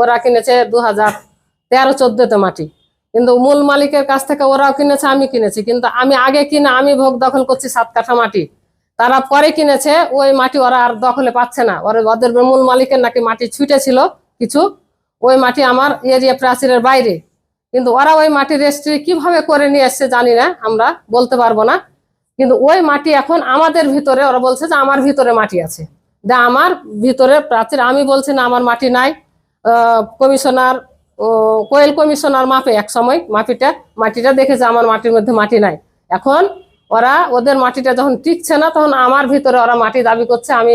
ওরা কিনেছে দু হাজার তেরো, চোদ্দতে মাটি। কিন্তু মূল মালিকের কাছ থেকে ওরাও কিনেছে, আমি কিনেছি। কিন্তু আমি আগে কিনে, আমি ভোগ দখল করছি সাত কাঠা মাটি। তারা পরে কিনেছে, ওই মাটি ওরা আর দখলে পাচ্ছে না। ওরা ওদের মূল মালিকের নাকি মাটি ছুটেছিল কিছু। ওই মাটি আমার এরিয়া প্রাচীরের বাইরে। কিন্তু ওরা ওই মাটি রেজিস্ট্রি কীভাবে করে নিয়ে এসছে জানি না, আমরা বলতে পারব না। কিন্তু ওই মাটি এখন আমাদের ভিতরে, ওরা বলছে যে আমার ভিতরে মাটি আছে। যে আমার ভিতরে প্রাচীর, আমি বলছি না আমার মাটি নাই। কমিশনার কোয়েল কমিশনার মাপে এক সময় মাটিটা মাটিটা দেখেছে আমার মাটির মধ্যে মাটি নাই। এখন ওরা ওদের মাটিটা যখন টিকছে না, তখন আমার ভিতরে ওরা মাটি দাবি করছে, আমি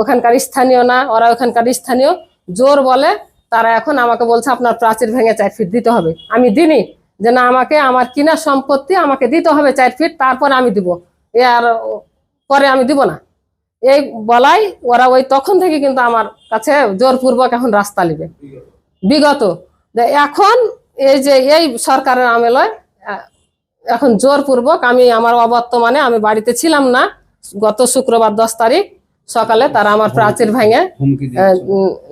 ওখানকার স্থানীয় না, ওরা ওখানকার স্থানীয়। জোর বলে তারা এখন আমাকে বলছে, আপনার প্রাচীর ভেঙে চার ফিট দিতে হবে। আমি দিনি, যে না, আমাকে আমার কিনা সম্পত্তি আমাকে দিতে হবে চার ফিট, তারপরে আমি দিব। এ আর পরে আমি দিব না। এই বলাই ওরা ওই তখন থেকে কিন্তু আমার কাছে জোরপূর্বক এখন রাস্তা নিবে। বিগত। এখন এই যে এই সরকারের আমলে আহ, এখন জোরপূর্বক আমি আমার অবর্তমানে আমি বাড়িতে ছিলাম না গত শুক্রবার দশ তারিখ সকালে তারা আমার প্রাচীর ভেঙে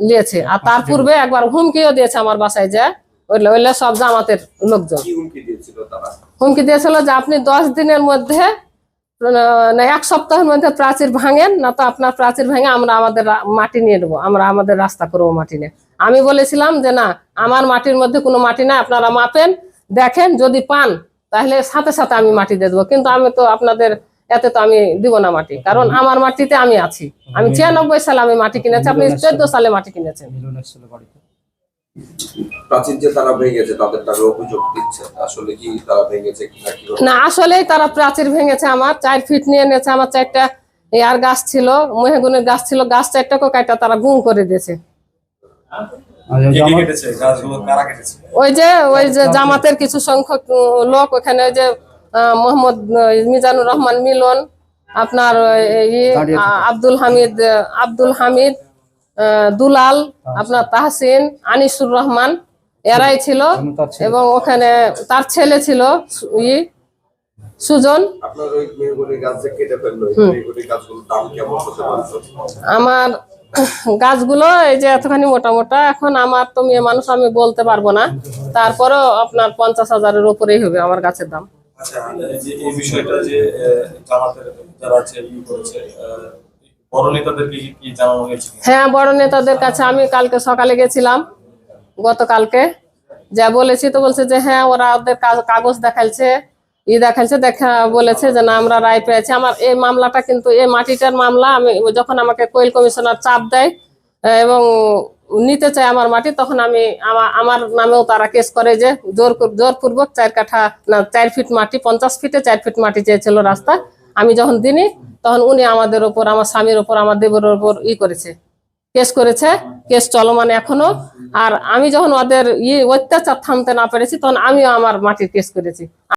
নিয়েছে। আর তার পূর্বে একবার হুমকিও দিয়েছে আমার বাসায় যে ওইলে সব জামাতের লোকজন। হুমকি দিয়েছিল তারা? হুমকি দিয়েছিল যে আপনি দশ দিনের মধ্যে এক সপ্তাহের মধ্যে প্রাচীর ভাঙেন না তো আপনার প্রাচীর ভেঙে আমরা আমাদের মাটি নিয়ে নেব আমরা আমাদের রাস্তা করব মাটি নিয়ে আমি বলেছিলাম যে না আমার মাটির মধ্যে কোনো মাটি নাই আপনারা মাপেন দেখেন যদি পান তাহলে সাথে সাথে আমি মাটি দিয়ে দেবো। কিন্তু আমি তো আপনাদের এতে তো আমি দিব না মাটি কারণ আমার মাটিতে আমি আছি। আমি ছিয়ানব্বই সালে আমি মাটি কিনেছি আপনি চোদ্দ সালে মাটি কিনেছেন। প্রাচীন যে তারা ভেঙেছে তাদের তারা অভিযোগ দিচ্ছে। আসলে কি তারা ভেঙেছে না কি না আসলেই তারা প্রাচীর ভেঙেছে আমার চার ফিট নিয়ে নিয়েছে আমার চারটা এয়ার গাছ ছিল মেহগুনের গাছ ছিল গাছ চারটাকে কাটা তারা গুম করে দিয়েছে। ওই কেটেছে? ওই যে ওই যে জামাতের কিছু সংখ্যক লোক ওখানে ওই যে আহ, মোহাম্মদ মিজানুর রহমান মিলন আপনার ই, আব্দুল হামিদ আব্দুল হামিদ দুলাল আপনার তাহসিন আনিসুর রহমান এরাই ছিল। এবং তার ছেলে। এবং ওখানে তার ছেলে ছিল ই সুজন। আমার গাছগুলো এই যে এতখানি মোটা মোটা এখন আমার তো মেয়ে মানুষ আমি বলতে পারব না। তারপরেও আপনার পঞ্চাশ হাজারের উপরেই হবে আমার গাছের দাম। আচ্ছা এই বিষয়টা যে যারা আছে করেছে হ্যাঁ বড় নেতাদের কাছে আমি কালকে সকালে গেছিলাম, গতকালকে। যা বলেছি তো বলছে যে হ্যাঁ ওরা ওদের কাগজ দেখাইছে, ই দেখাইছে, দেখা বলেছে যে, না, আমরা রায় পেয়েছি। আমার এই মামলাটা কিন্তু, এই মাটিটার মামলা, আমি যখন আমাকে কোয়েল কমিশনার চাপ দেয় এবং নিতে চায় আমার মাটি, তখন আমি আমার নামেও তারা কেস করে যে, জোর জোরপূর্বক চার কাঠা, না, চার ফিট মাটি, পঞ্চাশ ফিটে চার ফিট মাটি চেয়েছিল রাস্তা। আমি যখন দিনি তখন উনি আমাদের ওপর আমার স্বামীর ওপর আমার দেবরের ওপর ই করেছে। কেস করেছে, কেস চলমান এখনও। আর আমি যখন ওদের ইয়ে অত্যাচার থামতে না পেরেছি, তখন আমিও আমার মাটির কেস করেছি।